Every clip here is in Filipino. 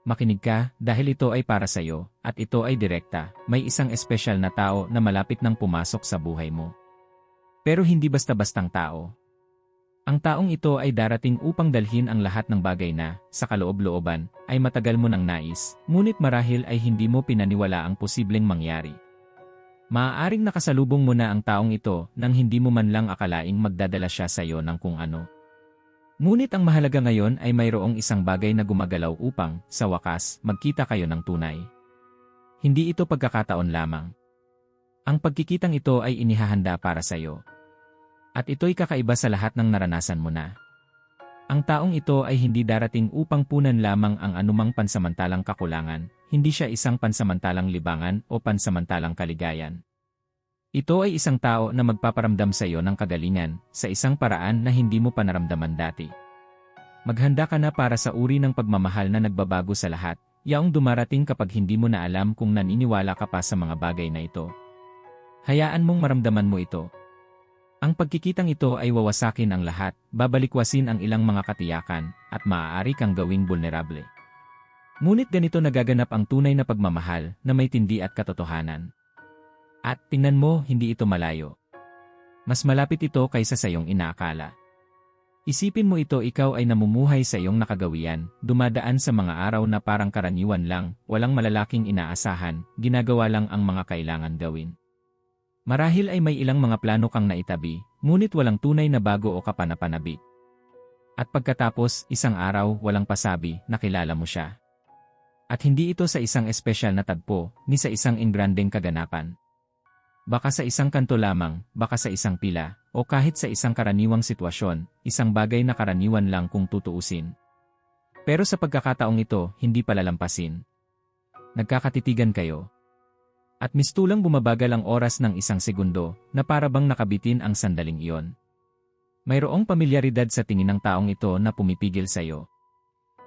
Makinig ka dahil ito ay para sa'yo at ito ay direkta. May isang espesyal na tao na malapit nang pumasok sa buhay mo. Pero hindi basta-bastang tao. Ang taong ito ay darating upang dalhin ang lahat ng bagay na, sa kaloob-looban, ay matagal mo nang nais, ngunit marahil ay hindi mo pinaniwala ang posibleng mangyari. Maaaring nakasalubong mo na ang taong ito nang hindi mo man lang akalaing magdadala siya sa iyo ng kung ano. Ngunit ang mahalaga ngayon ay mayroong isang bagay na gumagalaw upang, sa wakas, magkita kayo ng tunay. Hindi ito pagkakataon lamang. Ang pagkikitang ito ay inihahanda para sa iyo. At ito'y kakaiba sa lahat ng naranasan mo na. Ang taong ito ay hindi darating upang punan lamang ang anumang pansamantalang kakulangan, hindi siya isang pansamantalang libangan o pansamantalang kaligayan. Ito ay isang tao na magpaparamdam sa iyo ng kagalingan sa isang paraan na hindi mo pa naramdaman dati. Maghanda ka na para sa uri ng pagmamahal na nagbabago sa lahat, yaong dumarating kapag hindi mo na alam kung naniniwala ka pa sa mga bagay na ito. Hayaan mong maramdaman mo ito. Ang pagkikitang ito ay wawasakin ang lahat, babalikwasin ang ilang mga katiyakan, at maaari kang gawing vulnerable. Ngunit ganito nagaganap ang tunay na pagmamahal na may tindi at katotohanan. At tingnan mo, hindi ito malayo. Mas malapit ito kaysa sa iyong inaakala. Isipin mo ito ikaw ay namumuhay sa iyong nakagawian, dumadaan sa mga araw na parang karaniwan lang, walang malalaking inaasahan, ginagawa lang ang mga kailangan gawin. Marahil ay may ilang mga plano kang naitabi, ngunit walang tunay na bago o kapanapanabik. At pagkatapos, isang araw, walang pasabi, nakilala mo siya. At hindi ito sa isang espesyal na tagpo, ni sa isang ingrandeng kaganapan. Baka sa isang kanto lamang, baka sa isang pila, o kahit sa isang karaniwang sitwasyon, isang bagay na karaniwan lang kung tutuusin. Pero sa pagkakataong ito, hindi palalampasin. Nagkakatitigan kayo. At mistulang bumabagal ang oras ng isang segundo na para bang nakabitin ang sandaling iyon. Mayroong pamilyaridad sa tingin ng taong ito na pumipigil sa iyo.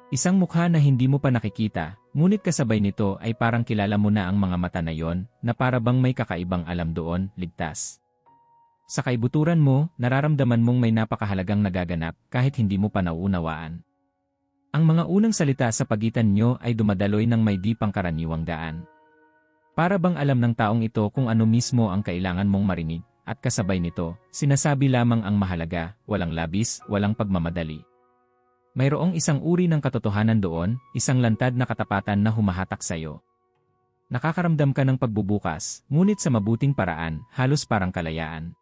Isang mukha na hindi mo pa nakikita, ngunit kasabay nito ay parang kilala mo na ang mga mata na yon, na para bang may kakaibang alam doon, ligtas. Sa kaibuturan mo, nararamdaman mong may napakahalagang nagaganap kahit hindi mo pa nauunawaan. Ang mga unang salita sa pagitan nyo ay dumadaloy ng may di pangkaraniwang daan. Para bang alam ng taong ito kung ano mismo ang kailangan mong marinig, at kasabay nito, sinasabi lamang ang mahalaga, walang labis, walang pagmamadali. Mayroong isang uri ng katotohanan doon, isang lantad na katapatan na humahatak sa iyo. Nakakaramdam ka ng pagbubukas, ngunit sa mabuting paraan, halos parang kalayaan.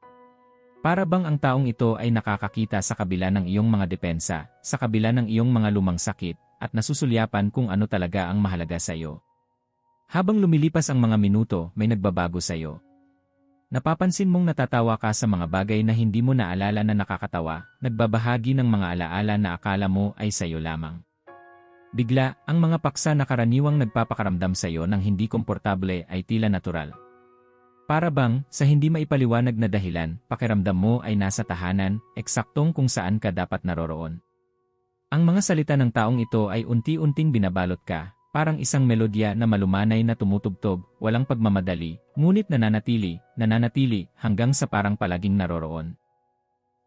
Para bang ang taong ito ay nakakakita sa kabila ng iyong mga depensa, sa kabila ng iyong mga lumang sakit, at nasusulyapan kung ano talaga ang mahalaga sa iyo. Habang lumilipas ang mga minuto, may nagbabago sa iyo. Napapansin mong natatawa ka sa mga bagay na hindi mo naalala na nakakatawa, nagbabahagi ng mga alaala na akala mo ay sayo lamang. Bigla, ang mga paksa na karaniwang nagpapakaramdam sa iyo ng hindi komportable ay tila natural. Para bang, sa hindi maipaliwanag na dahilan, pakiramdam mo ay nasa tahanan, eksaktong kung saan ka dapat naroroon. Ang mga salita ng taong ito ay unti-unting binabalot ka, Parang isang melodya na malumanay na tumutugtog, walang pagmamadali, ngunit nananatili, nananatili, hanggang sa parang palaging naroroon.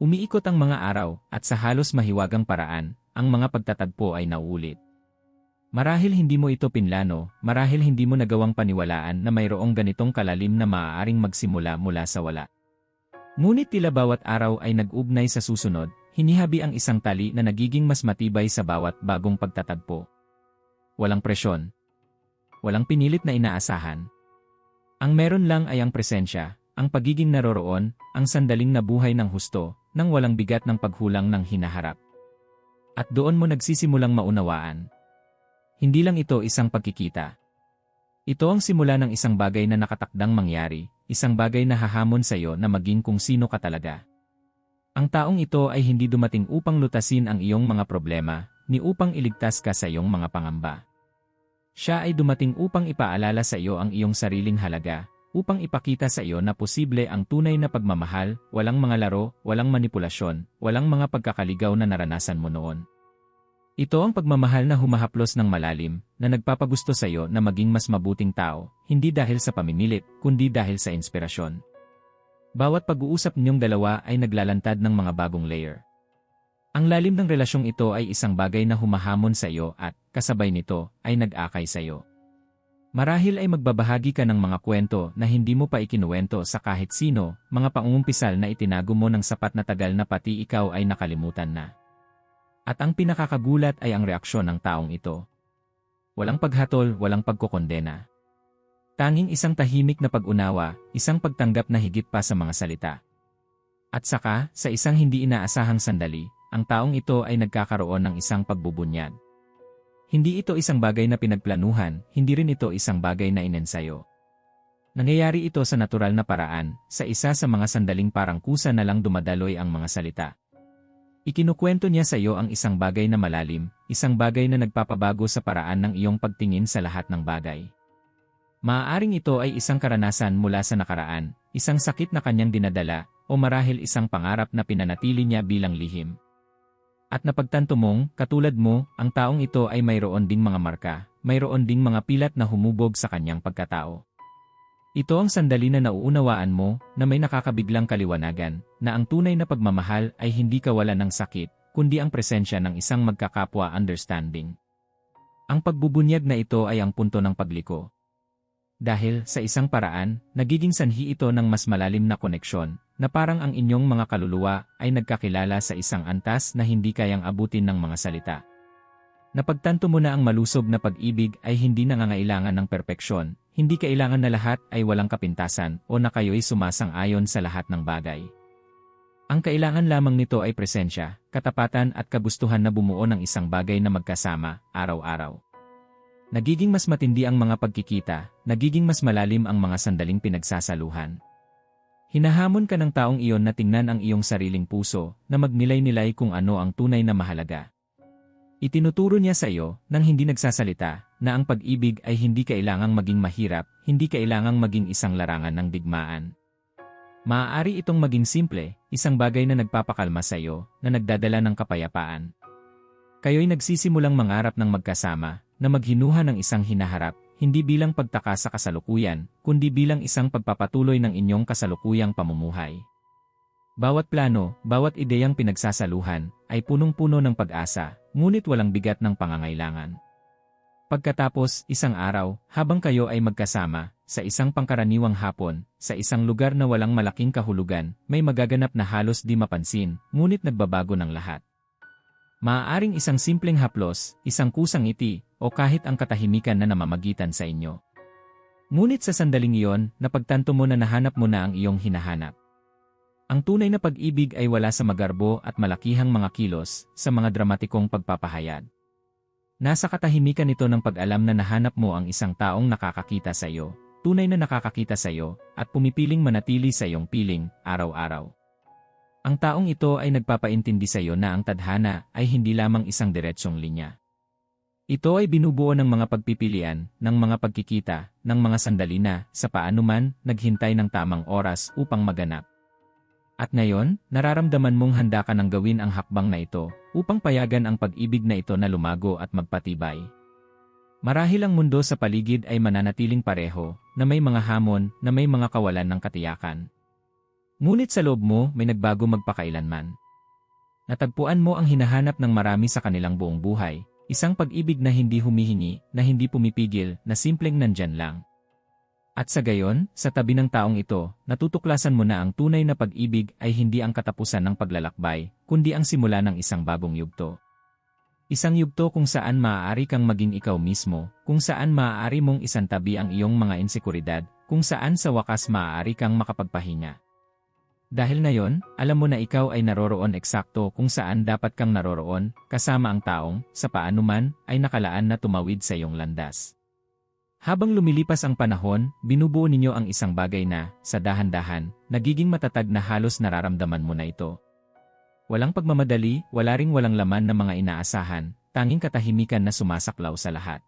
Umiikot ang mga araw, at sa halos mahiwagang paraan, ang mga pagtatagpo ay nauulit. Marahil hindi mo ito pinlano, marahil hindi mo nagawang paniwalaan na mayroong ganitong kalalim na maaaring magsimula mula sa wala. Ngunit tila bawat araw ay nag-ugnay sa susunod, hinihabi ang isang tali na nagiging mas matibay sa bawat bagong pagtatagpo walang presyon. Walang pinilit na inaasahan. Ang meron lang ay ang presensya, ang pagiging naroroon, ang sandaling nabuhay ng husto, nang walang bigat ng paghulang ng hinaharap. At doon mo nagsisimulang maunawaan. Hindi lang ito isang pagkikita. Ito ang simula ng isang bagay na nakatakdang mangyari, isang bagay na hahamon sa iyo na maging kung sino ka talaga. Ang taong ito ay hindi dumating upang lutasin ang iyong mga problema, ni upang iligtas ka sa iyong mga pangamba. Siya ay dumating upang ipaalala sa iyo ang iyong sariling halaga, upang ipakita sa iyo na posible ang tunay na pagmamahal, walang mga laro, walang manipulasyon, walang mga pagkakaligaw na naranasan mo noon. Ito ang pagmamahal na humahaplos ng malalim, na nagpapagusto sa iyo na maging mas mabuting tao, hindi dahil sa pamimilit, kundi dahil sa inspirasyon. Bawat pag-uusap ninyong dalawa ay naglalantad ng mga bagong layer. Ang lalim ng relasyong ito ay isang bagay na humahamon sa iyo at, kasabay nito, ay nag-akay sa iyo. Marahil ay magbabahagi ka ng mga kwento na hindi mo pa ikinuwento sa kahit sino, mga pangungumpisal na itinago mo ng sapat na tagal na pati ikaw ay nakalimutan na. At ang pinakakagulat ay ang reaksyon ng taong ito. Walang paghatol, walang pagkukondena. Tanging isang tahimik na pag-unawa, isang pagtanggap na higit pa sa mga salita. At saka, sa isang hindi inaasahang sandali, ang taong ito ay nagkakaroon ng isang pagbubunyag. Hindi ito isang bagay na pinagplanuhan, hindi rin ito isang bagay na inensayo. Nangyayari ito sa natural na paraan, sa isa sa mga sandaling parang kusa na lang dumadaloy ang mga salita. Ikinukwento niya sa iyo ang isang bagay na malalim, isang bagay na nagpapabago sa paraan ng iyong pagtingin sa lahat ng bagay. Maaaring ito ay isang karanasan mula sa nakaraan, isang sakit na kanyang dinadala, o marahil isang pangarap na pinanatili niya bilang lihim. At napagtanto mong, katulad mo, ang taong ito ay mayroon ding mga marka, mayroon ding mga pilat na humubog sa kanyang pagkatao. Ito ang sandali na nauunawaan mo na may nakakabiglang kaliwanagan na ang tunay na pagmamahal ay hindi kawalan ng sakit, kundi ang presensya ng isang magkakapwa understanding. Ang pagbubunyag na ito ay ang punto ng pagliko. Dahil, sa isang paraan, nagiging sanhi ito ng mas malalim na koneksyon, na parang ang inyong mga kaluluwa ay nagkakilala sa isang antas na hindi kayang abutin ng mga salita. Napagtanto mo na ang malusog na pag-ibig ay hindi nangangailangan ng perpeksyon, hindi kailangan na lahat ay walang kapintasan o na kayo'y sumasang-ayon sa lahat ng bagay. Ang kailangan lamang nito ay presensya, katapatan at kagustuhan na bumuo ng isang bagay na magkasama, araw-araw. Nagiging mas matindi ang mga pagkikita, nagiging mas malalim ang mga sandaling pinagsasaluhan. Hinahamon ka ng taong iyon na tingnan ang iyong sariling puso na magnilay-nilay kung ano ang tunay na mahalaga. Itinuturo niya sa iyo, nang hindi nagsasalita, na ang pag-ibig ay hindi kailangang maging mahirap, hindi kailangang maging isang larangan ng digmaan. Maaari itong maging simple, isang bagay na nagpapakalma sa iyo, na nagdadala ng kapayapaan. Kayo'y nagsisimulang mangarap ng magkasama, na maghinuha ng isang hinaharap, hindi bilang pagtaka sa kasalukuyan, kundi bilang isang pagpapatuloy ng inyong kasalukuyang pamumuhay. Bawat plano, bawat ideyang pinagsasaluhan, ay punong-puno ng pag-asa, ngunit walang bigat ng pangangailangan. Pagkatapos, isang araw, habang kayo ay magkasama, sa isang pangkaraniwang hapon, sa isang lugar na walang malaking kahulugan, may magaganap na halos di mapansin, ngunit nagbabago ng lahat. Maaaring isang simpleng haplos, isang kusang iti, o kahit ang katahimikan na namamagitan sa inyo. Ngunit sa sandaling iyon, napagtanto mo na nahanap mo na ang iyong hinahanap. Ang tunay na pag-ibig ay wala sa magarbo at malakihang mga kilos, sa mga dramatikong pagpapahayag. Nasa katahimikan ito ng pag-alam na nahanap mo ang isang taong nakakakita sa iyo, tunay na nakakakita sa iyo, at pumipiling manatili sa iyong piling, araw-araw. Ang taong ito ay nagpapaintindi sa iyo na ang tadhana ay hindi lamang isang diretsyong linya. Ito ay binubuo ng mga pagpipilian, ng mga pagkikita, ng mga sandali na, sa paanuman, naghintay ng tamang oras upang maganap. At ngayon, nararamdaman mong handa ka nang gawin ang hakbang na ito, upang payagan ang pag-ibig na ito na lumago at magpatibay. Marahil ang mundo sa paligid ay mananatiling pareho, na may mga hamon, na may mga kawalan ng katiyakan. Ngunit sa loob mo, may nagbago magpakailanman. Natagpuan mo ang hinahanap ng marami sa kanilang buong buhay, isang pag-ibig na hindi humihingi, na hindi pumipigil, na simpleng nandyan lang. At sa gayon, sa tabi ng taong ito, natutuklasan mo na ang tunay na pag-ibig ay hindi ang katapusan ng paglalakbay, kundi ang simula ng isang bagong yugto. Isang yugto kung saan maaari kang maging ikaw mismo, kung saan maaari mong isantabi ang iyong mga insekuridad, kung saan sa wakas maaari kang makapagpahinga. Dahil na yon, alam mo na ikaw ay naroroon eksakto kung saan dapat kang naroroon, kasama ang taong, sa paanuman, ay nakalaan na tumawid sa iyong landas. Habang lumilipas ang panahon, binubuo ninyo ang isang bagay na, sa dahan-dahan, nagiging matatag na halos nararamdaman mo na ito. Walang pagmamadali, wala ring walang laman na mga inaasahan, tanging katahimikan na sumasaklaw sa lahat.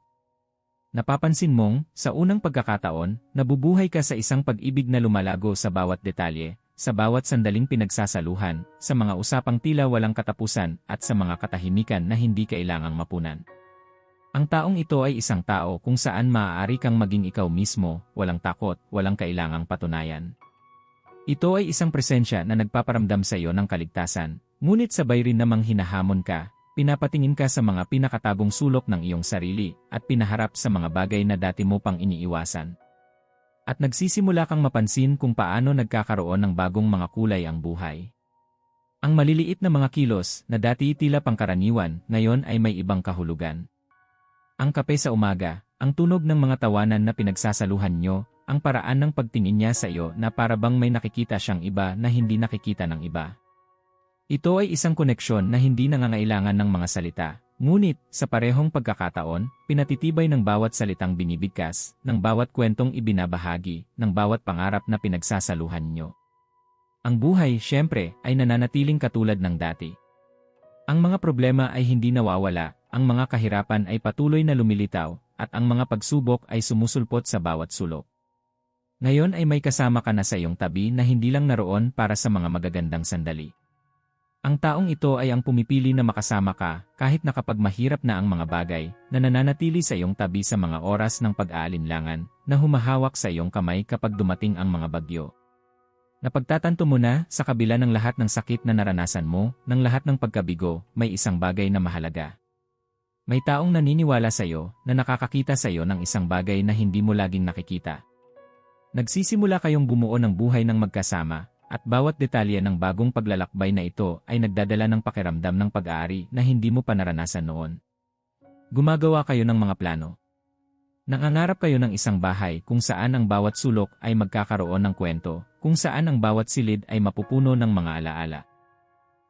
Napapansin mong, sa unang pagkakataon, nabubuhay ka sa isang pag-ibig na lumalago sa bawat detalye, sa bawat sandaling pinagsasaluhan, sa mga usapang tila walang katapusan at sa mga katahimikan na hindi kailangang mapunan. Ang taong ito ay isang tao kung saan maaari kang maging ikaw mismo, walang takot, walang kailangang patunayan. Ito ay isang presensya na nagpaparamdam sa iyo ng kaligtasan, ngunit sabay rin namang hinahamon ka, pinapatingin ka sa mga pinakatagong sulok ng iyong sarili at pinaharap sa mga bagay na dati mo pang iniiwasan. At nagsisimula kang mapansin kung paano nagkakaroon ng bagong mga kulay ang buhay. Ang maliliit na mga kilos na dati tila pangkaraniwan, ngayon ay may ibang kahulugan. Ang kape sa umaga, ang tunog ng mga tawanan na pinagsasaluhan nyo, ang paraan ng pagtingin niya sa iyo na para bang may nakikita siyang iba na hindi nakikita ng iba. Ito ay isang koneksyon na hindi nangangailangan ng mga salita, ngunit sa parehong pagkakataon, pinatitibay ng bawat salitang binibigkas, ng bawat kwentong ibinabahagi, ng bawat pangarap na pinagsasaluhan nyo. Ang buhay, syempre, ay nananatiling katulad ng dati. Ang mga problema ay hindi nawawala, ang mga kahirapan ay patuloy na lumilitaw, at ang mga pagsubok ay sumusulpot sa bawat sulok. Ngayon ay may kasama ka na sa iyong tabi na hindi lang naroon para sa mga magagandang sandali. Ang taong ito ay ang pumipili na makasama ka kahit na kapag mahirap na ang mga bagay na nananatili sa iyong tabi sa mga oras ng pag-aalinlangan na humahawak sa iyong kamay kapag dumating ang mga bagyo. Napagtatanto mo na sa kabila ng lahat ng sakit na naranasan mo, ng lahat ng pagkabigo, may isang bagay na mahalaga. May taong naniniwala sa iyo na nakakakita sa iyo ng isang bagay na hindi mo laging nakikita. Nagsisimula kayong bumuo ng buhay ng magkasama, at bawat detalye ng bagong paglalakbay na ito ay nagdadala ng pakiramdam ng pag-aari na hindi mo pa naranasan noon. Gumagawa kayo ng mga plano. Nangangarap kayo ng isang bahay kung saan ang bawat sulok ay magkakaroon ng kwento, kung saan ang bawat silid ay mapupuno ng mga alaala.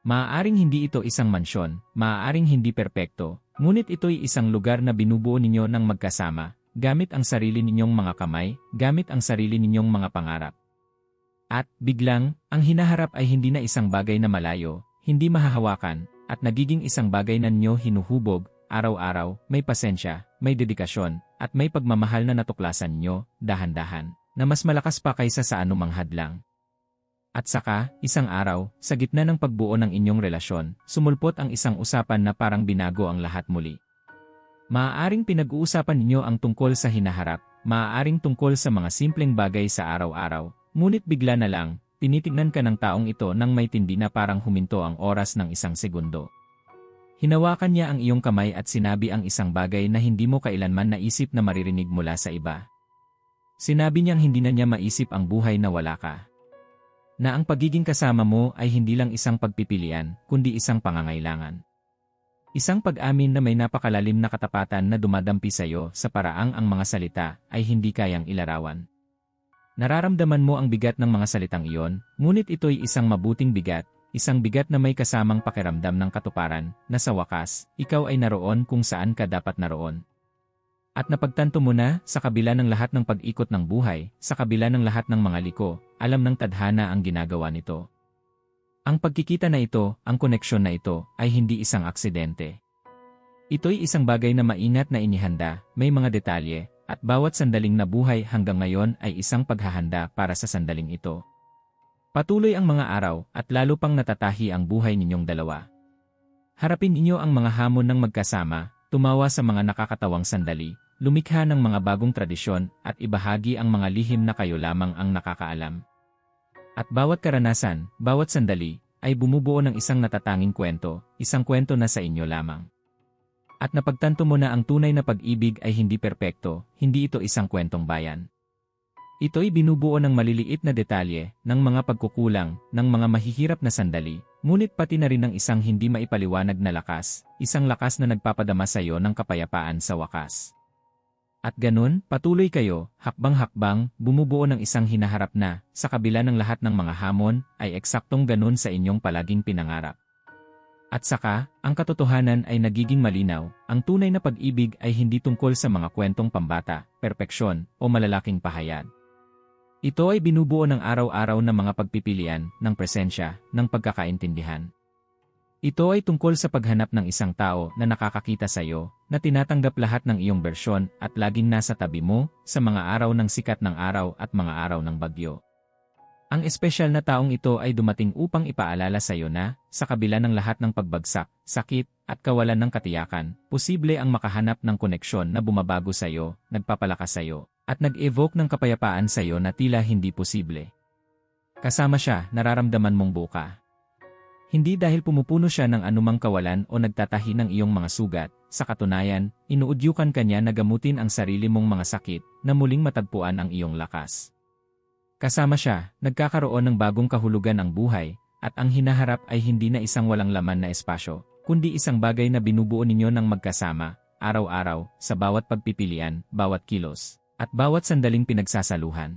Maaaring hindi ito isang mansyon, maaaring hindi perpekto, ngunit ito'y isang lugar na binubuo ninyo ng magkasama, gamit ang sarili ninyong mga kamay, gamit ang sarili ninyong mga pangarap. At, biglang, ang hinaharap ay hindi na isang bagay na malayo, hindi mahahawakan, at nagiging isang bagay na ninyo hinuhubog, araw-araw, may pasensya, may dedikasyon, at may pagmamahal na natuklasan nyo, dahan-dahan, na mas malakas pa kaysa sa anumang hadlang. At saka, isang araw, sa gitna ng pagbuo ng inyong relasyon, sumulpot ang isang usapan na parang binago ang lahat muli. Maaaring pinag-uusapan ninyo ang tungkol sa hinaharap, maaaring tungkol sa mga simpleng bagay sa araw-araw, ngunit bigla na lang, tinitignan ka ng taong ito nang may tindi na parang huminto ang oras ng isang segundo. Hinawakan niya ang iyong kamay at sinabi ang isang bagay na hindi mo kailanman naisip na maririnig mula sa iba. Sinabi niyang hindi na niya maisip ang buhay na wala ka. Na ang pagiging kasama mo ay hindi lang isang pagpipilian, kundi isang pangangailangan. Isang pag-amin na may napakalalim na katapatan na dumadampi sa iyo sa paraang ang mga salita ay hindi kayang ilarawan. Nararamdaman mo ang bigat ng mga salitang iyon, ngunit ito'y isang mabuting bigat, isang bigat na may kasamang pakiramdam ng katuparan, na sa wakas, ikaw ay naroon kung saan ka dapat naroon. At napagtanto mo na, sa kabila ng lahat ng pag-ikot ng buhay, sa kabila ng lahat ng mga liko, alam ng tadhana ang ginagawa nito. Ang pagkikita na ito, ang koneksyon na ito, ay hindi isang aksidente. Ito'y isang bagay na maingat na inihanda, may mga detalye, at bawat sandaling na buhay hanggang ngayon ay isang paghahanda para sa sandaling ito. Patuloy ang mga araw at lalo pang natatahi ang buhay ninyong dalawa. Harapin ninyo ang mga hamon ng magkasama, tumawa sa mga nakakatawang sandali, lumikha ng mga bagong tradisyon at ibahagi ang mga lihim na kayo lamang ang nakakaalam. At bawat karanasan, bawat sandali, ay bumubuo ng isang natatanging kwento, isang kwento na sa inyo lamang. At napagtanto mo na ang tunay na pag-ibig ay hindi perpekto, hindi ito isang kwentong bayan. Ito'y binubuo ng maliliit na detalye, ng mga pagkukulang, ng mga mahihirap na sandali, ngunit pati na rin ng isang hindi maipaliwanag na lakas, isang lakas na nagpapadama sa iyo ng kapayapaan sa wakas. At ganun, patuloy kayo, hakbang-hakbang, bumubuo ng isang hinaharap na, sa kabila ng lahat ng mga hamon, ay eksaktong ganun sa inyong palaging pinangarap. At saka, ang katotohanan ay nagiging malinaw, ang tunay na pag-ibig ay hindi tungkol sa mga kwentong pambata, perpeksyon, o malalaking pahayag. Ito ay binubuo ng araw-araw na mga pagpipilian, ng presensya, ng pagkakaintindihan. Ito ay tungkol sa paghanap ng isang tao na nakakakita sa iyo, na tinatanggap lahat ng iyong bersyon at laging nasa tabi mo sa mga araw ng sikat ng araw at mga araw ng bagyo. Ang espesyal na taong ito ay dumating upang ipaalala sa iyo na, sa kabila ng lahat ng pagbagsak, sakit, at kawalan ng katiyakan, posible ang makahanap ng koneksyon na bumabago sa iyo, nagpapalakas sa iyo, at nag-evoke ng kapayapaan sa iyo na tila hindi posible. Kasama siya, nararamdaman mong buka. Hindi dahil pumupuno siya ng anumang kawalan o nagtatahi ng iyong mga sugat, sa katunayan, inuudyukan kanya na gamutin ang sarili mong mga sakit na muling matagpuan ang iyong lakas. Kasama siya, nagkakaroon ng bagong kahulugan ang buhay, at ang hinaharap ay hindi na isang walang laman na espasyo, kundi isang bagay na binubuo ninyo ng magkasama, araw-araw, sa bawat pagpipilian, bawat kilos, at bawat sandaling pinagsasaluhan.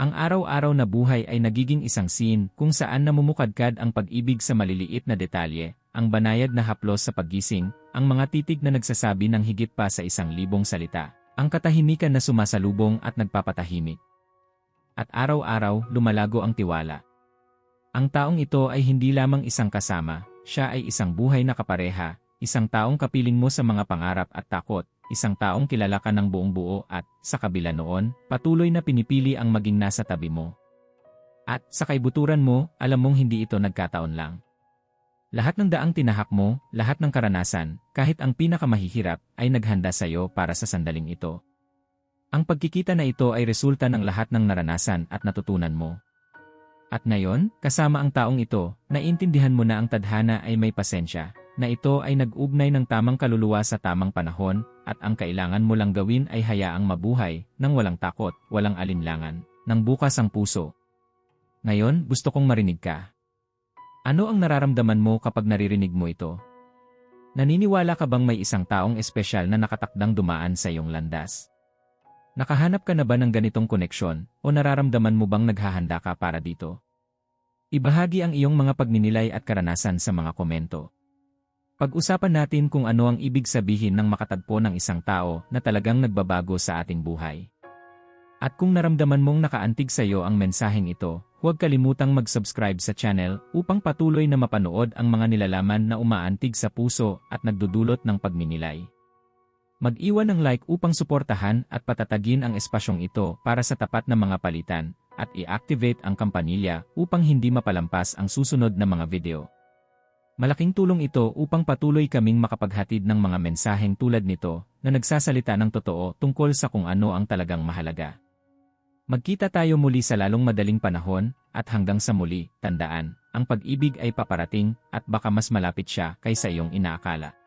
Ang araw-araw na buhay ay nagiging isang scene kung saan namumukadkad ang pag-ibig sa maliliit na detalye, ang banayad na haplos sa paggising, ang mga titig na nagsasabi ng higit pa sa isang libong salita, ang katahimikan na sumasalubong at nagpapatahimik. At araw-araw, lumalago ang tiwala. Ang taong ito ay hindi lamang isang kasama, siya ay isang buhay na kapareha, isang taong kapiling mo sa mga pangarap at takot, isang taong kilala ka ng buong buo at, sa kabila noon, patuloy na pinipili ang maging nasa tabi mo. At, sa kaibuturan mo, alam mong hindi ito nagkataon lang. Lahat ng daang tinahak mo, lahat ng karanasan, kahit ang pinakamahihirap, ay naghanda sa iyo para sa sandaling ito. Ang pagkikita na ito ay resulta ng lahat ng naranasan at natutunan mo. At ngayon, kasama ang taong ito, naintindihan mo na ang tadhana ay may pasensya, na ito ay nag-ugnay ng tamang kaluluwa sa tamang panahon, at ang kailangan mo lang gawin ay hayaang mabuhay, nang walang takot, walang alinlangan, nang bukas ang puso. Ngayon, gusto kong marinig ka. Ano ang nararamdaman mo kapag naririnig mo ito? Naniniwala ka bang may isang taong espesyal na nakatakdang dumaan sa iyong landas? Nakahanap ka na ba ng ganitong koneksyon o nararamdaman mo bang naghahanda ka para dito? Ibahagi ang iyong mga pagninilay at karanasan sa mga komento. Pag-usapan natin kung ano ang ibig sabihin ng makatagpo ng isang tao na talagang nagbabago sa ating buhay. At kung naramdaman mong nakaantig sa iyo ang mensaheng ito, huwag kalimutang mag-subscribe sa channel upang patuloy na mapanood ang mga nilalaman na umaantig sa puso at nagdudulot ng pagninilay. Mag-iwan ng like upang suportahan at patatagin ang espasyong ito para sa tapat na mga palitan at i-activate ang kampanilya upang hindi mapalampas ang susunod na mga video. Malaking tulong ito upang patuloy kaming makapaghatid ng mga mensaheng tulad nito na nagsasalita ng totoo tungkol sa kung ano ang talagang mahalaga. Magkita tayo muli sa lalong madaling panahon, at hanggang sa muli, tandaan, ang pag-ibig ay paparating, at baka mas malapit siya kaysa iyong inaakala.